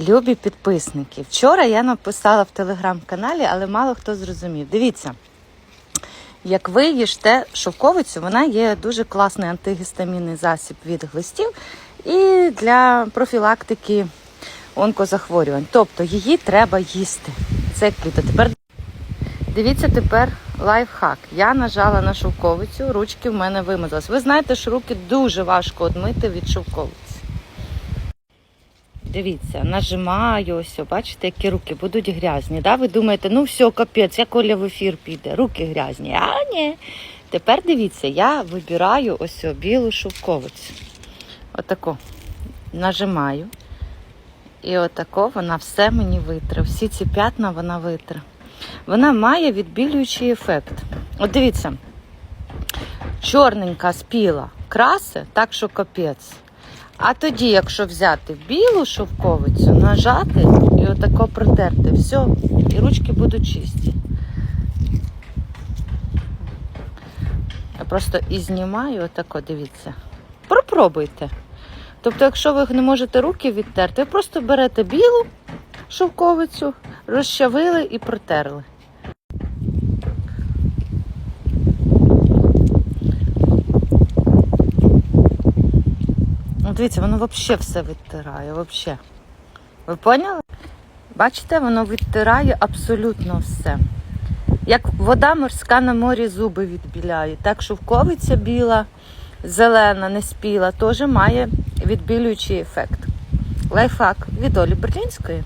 Любі підписники. Вчора я написала в телеграм-каналі, але мало хто зрозумів. Дивіться, як ви їжте шовковицю, вона є дуже класний антигістамінний засіб від глистів і для профілактики онкозахворювань. Тобто її треба їсти. Це круто. Тепер дивіться тепер лайфхак. Я нажала на шовковицю, ручки в мене вимазалися. Ви знаєте, що руки дуже важко одмити від шовковиці. Дивіться, нажимаю, ось, бачите, які руки будуть грязні. Да? Ви думаєте, ну все, капець, як Оля в ефір піде, руки грязні. А ні. Тепер дивіться, я вибираю ось білу шовковицю. Отако нажимаю. І отако вона все мені витре. Всі ці п'ятна вона витре. Вона має відбілюючий ефект. От дивіться, чорненька спіла краси, так що капець. А тоді, якщо взяти білу шовковицю, нажати і отако протерти, все, і ручки будуть чисті. Я просто і знімаю отако, дивіться. Пропробуйте. Тобто, якщо ви не можете руки відтерти, ви просто берете білу шовковицю, розчавили і протерли. Дивіться, воно взагалі все відтирає. Взагалі. Ви поняли? Бачите, воно відтирає абсолютно все. Як вода морська на морі зуби відбіляє. Так шовковиця біла, зелена, не спіла, теж має відбілюючий ефект. Лайфхак від Олі Берлінської.